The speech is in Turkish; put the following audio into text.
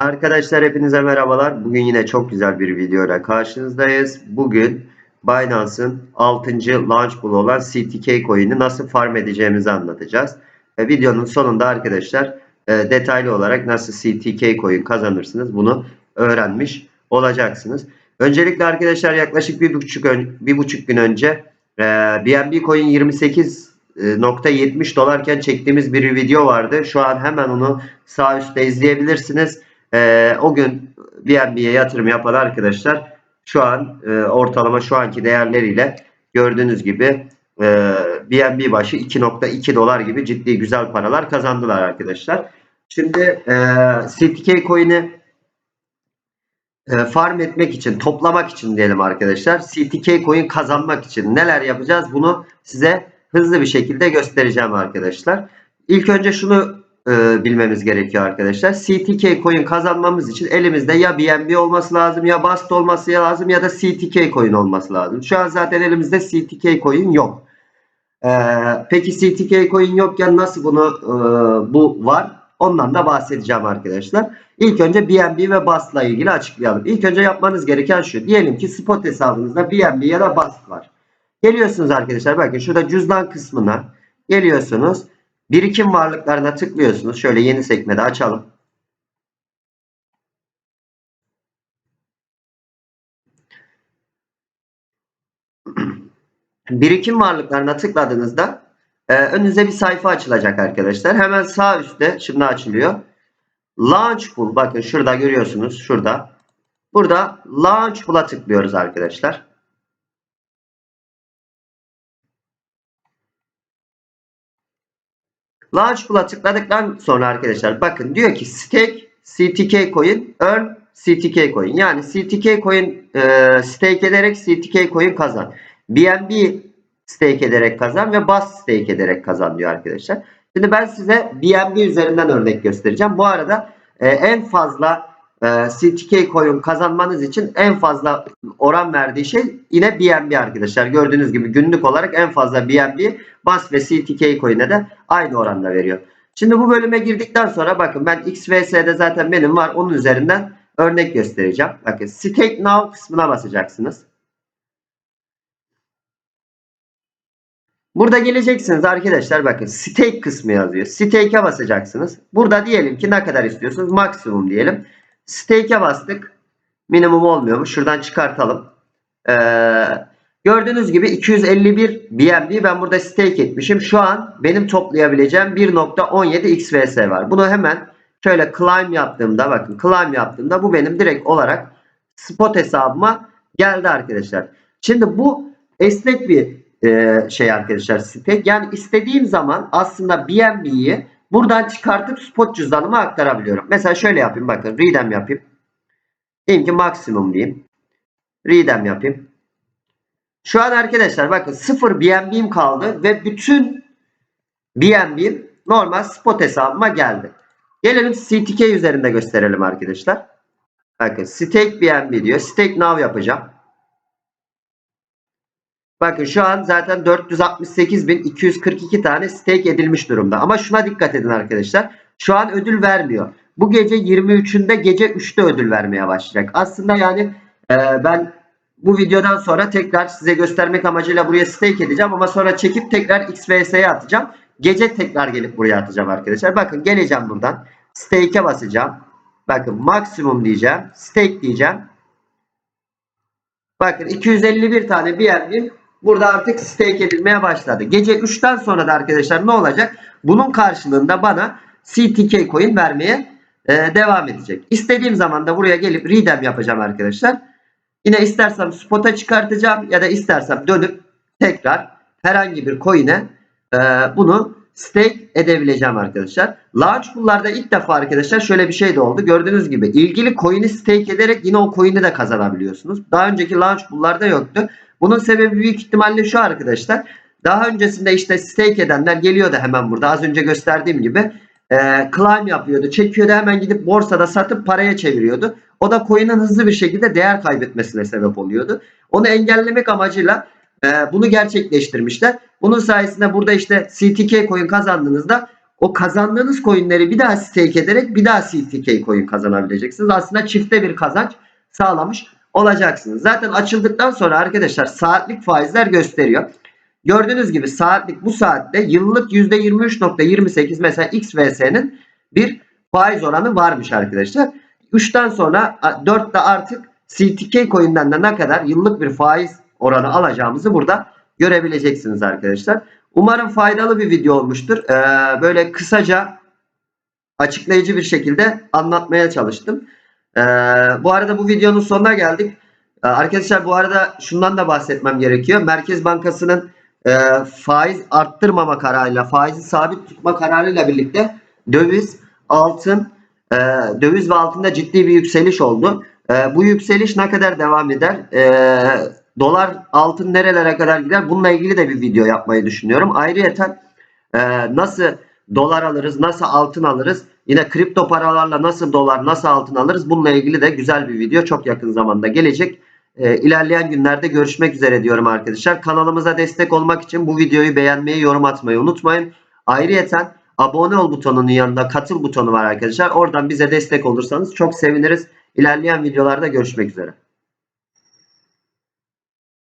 Arkadaşlar hepinize merhabalar. Bugün yine çok güzel bir videoyla karşınızdayız. Bugün Binance'ın 6. launch pool olan CTK coin'i nasıl farm edeceğimizi anlatacağız. Ve videonun sonunda arkadaşlar e, detaylı olarak nasıl CTK coin kazanırsınız bunu öğrenmiş olacaksınız. Öncelikle arkadaşlar yaklaşık bir buçuk, ön, bir buçuk gün önce e, BNB coin 28.70 dolarken çektiğimiz bir video vardı. Şu an hemen onu sağ üstte izleyebilirsiniz. Ee, o gün BNB'ye yatırım yapan arkadaşlar şu an e, ortalama şu anki değerleriyle gördüğünüz gibi e, BNB başı 2.2 dolar gibi ciddi güzel paralar kazandılar arkadaşlar. Şimdi e, CTK coin'i e, farm etmek için, toplamak için diyelim arkadaşlar. CTK coin kazanmak için neler yapacağız? Bunu size hızlı bir şekilde göstereceğim arkadaşlar. İlk önce şunu e, bilmemiz gerekiyor arkadaşlar. CTK coin kazanmamız için elimizde ya BNB olması lazım ya BAST olması lazım ya da CTK coin olması lazım. Şu an zaten elimizde CTK coin yok. E, peki CTK coin yokken nasıl bunu e, bu var? Ondan da bahsedeceğim arkadaşlar. İlk önce BNB ve BAST'la ilgili açıklayalım. İlk önce yapmanız gereken şu. Diyelim ki spot hesabınızda BNB ya da BAST var. Geliyorsunuz arkadaşlar bakın şurada cüzdan kısmına geliyorsunuz. Birikim varlıklarına tıklıyorsunuz. Şöyle yeni sekmede açalım. Birikim varlıklarına tıkladığınızda e, önünüze bir sayfa açılacak arkadaşlar. Hemen sağ üstte şimdi açılıyor. Launch Pool bakın şurada görüyorsunuz. Şurada. Burada Launch Pool'a tıklıyoruz arkadaşlar. Launch Pool'a tıkladıktan sonra arkadaşlar bakın diyor ki stake CTK coin earn CTK coin. Yani CTK coin e, stake ederek CTK coin kazan. BNB stake ederek kazan ve BAS stake ederek kazan diyor arkadaşlar. Şimdi ben size BNB üzerinden örnek göstereceğim. Bu arada e, en fazla e, CTK coin kazanmanız için en fazla oran verdiği şey yine BNB arkadaşlar. Gördüğünüz gibi günlük olarak en fazla BNB BAS ve CTK coin'e de aynı oranda veriyor. Şimdi bu bölüme girdikten sonra bakın ben XVS'de zaten benim var. Onun üzerinden örnek göstereceğim. Bakın Stake Now kısmına basacaksınız. Burada geleceksiniz arkadaşlar bakın stake kısmı yazıyor. Stake'e basacaksınız. Burada diyelim ki ne kadar istiyorsunuz? Maksimum diyelim. Stake'e bastık. Minimum olmuyormuş. Şuradan çıkartalım. Ee, gördüğünüz gibi 251 BNB ben burada stake etmişim. Şu an benim toplayabileceğim 1.17 XVS var. Bunu hemen şöyle climb yaptığımda bakın climb yaptığımda bu benim direkt olarak spot hesabıma geldi arkadaşlar. Şimdi bu esnek bir e, şey arkadaşlar stake. Yani istediğim zaman aslında BNB'yi buradan çıkartıp spot cüzdanıma aktarabiliyorum. Mesela şöyle yapayım bakın redeem yapayım. Diyeyim ki maksimum diyeyim. Redeem yapayım. Şu an arkadaşlar bakın 0 BNB'm kaldı ve bütün BNB'm normal spot hesabıma geldi. Gelelim CTK üzerinde gösterelim arkadaşlar. Bakın stake BNB diyor. Stake now yapacağım. Bakın şu an zaten 468.242 tane stake edilmiş durumda. Ama şuna dikkat edin arkadaşlar. Şu an ödül vermiyor. Bu gece 23'ünde gece 3'te ödül vermeye başlayacak. Aslında yani e, ben bu videodan sonra tekrar size göstermek amacıyla buraya stake edeceğim. Ama sonra çekip tekrar XVS'ye atacağım. Gece tekrar gelip buraya atacağım arkadaşlar. Bakın geleceğim buradan. Stake'e basacağım. Bakın maksimum diyeceğim. Stake diyeceğim. Bakın 251 tane BNB burada artık stake edilmeye başladı. Gece 3'ten sonra da arkadaşlar ne olacak? Bunun karşılığında bana CTK coin vermeye e, devam edecek. İstediğim zaman da buraya gelip redeem yapacağım arkadaşlar. Yine istersem spot'a çıkartacağım ya da istersem dönüp tekrar herhangi bir coin'e e, bunu stake edebileceğim arkadaşlar. Launch pool'larda ilk defa arkadaşlar şöyle bir şey de oldu. Gördüğünüz gibi ilgili coin'i stake ederek yine o coin'i de kazanabiliyorsunuz. Daha önceki launch pool'larda yoktu. Bunun sebebi büyük ihtimalle şu arkadaşlar. Daha öncesinde işte stake edenler geliyordu hemen burada. Az önce gösterdiğim gibi e, climb yapıyordu. Çekiyordu hemen gidip borsada satıp paraya çeviriyordu. O da coin'in hızlı bir şekilde değer kaybetmesine sebep oluyordu. Onu engellemek amacıyla e, bunu gerçekleştirmişler. Bunun sayesinde burada işte CTK coin kazandığınızda o kazandığınız coinleri bir daha stake ederek bir daha CTK coin kazanabileceksiniz. Aslında çifte bir kazanç sağlamış olacaksınız. Zaten açıldıktan sonra arkadaşlar saatlik faizler gösteriyor. Gördüğünüz gibi saatlik bu saatte yıllık %23.28 mesela XVS'nin bir faiz oranı varmış arkadaşlar. 3'ten sonra 4'te artık CTK coin'den de ne kadar yıllık bir faiz oranı alacağımızı burada görebileceksiniz arkadaşlar. Umarım faydalı bir video olmuştur. Ee, böyle kısaca açıklayıcı bir şekilde anlatmaya çalıştım. Ee, bu arada bu videonun sonuna geldik. Ee, arkadaşlar bu arada şundan da bahsetmem gerekiyor. Merkez Bankası'nın e, faiz arttırmama kararıyla, faizi sabit tutma kararıyla birlikte döviz, altın, e, döviz ve altında ciddi bir yükseliş oldu. E, bu yükseliş ne kadar devam eder? E, dolar, altın nerelere kadar gider? Bununla ilgili de bir video yapmayı düşünüyorum. Ayrıca e, nasıl dolar alırız, nasıl altın alırız? Yine kripto paralarla nasıl dolar, nasıl altın alırız? Bununla ilgili de güzel bir video çok yakın zamanda gelecek. E, ilerleyen günlerde görüşmek üzere diyorum arkadaşlar. Kanalımıza destek olmak için bu videoyu beğenmeyi, yorum atmayı unutmayın. Ayrıyeten abone ol butonunun yanında katıl butonu var arkadaşlar. Oradan bize destek olursanız çok seviniriz. İlerleyen videolarda görüşmek üzere.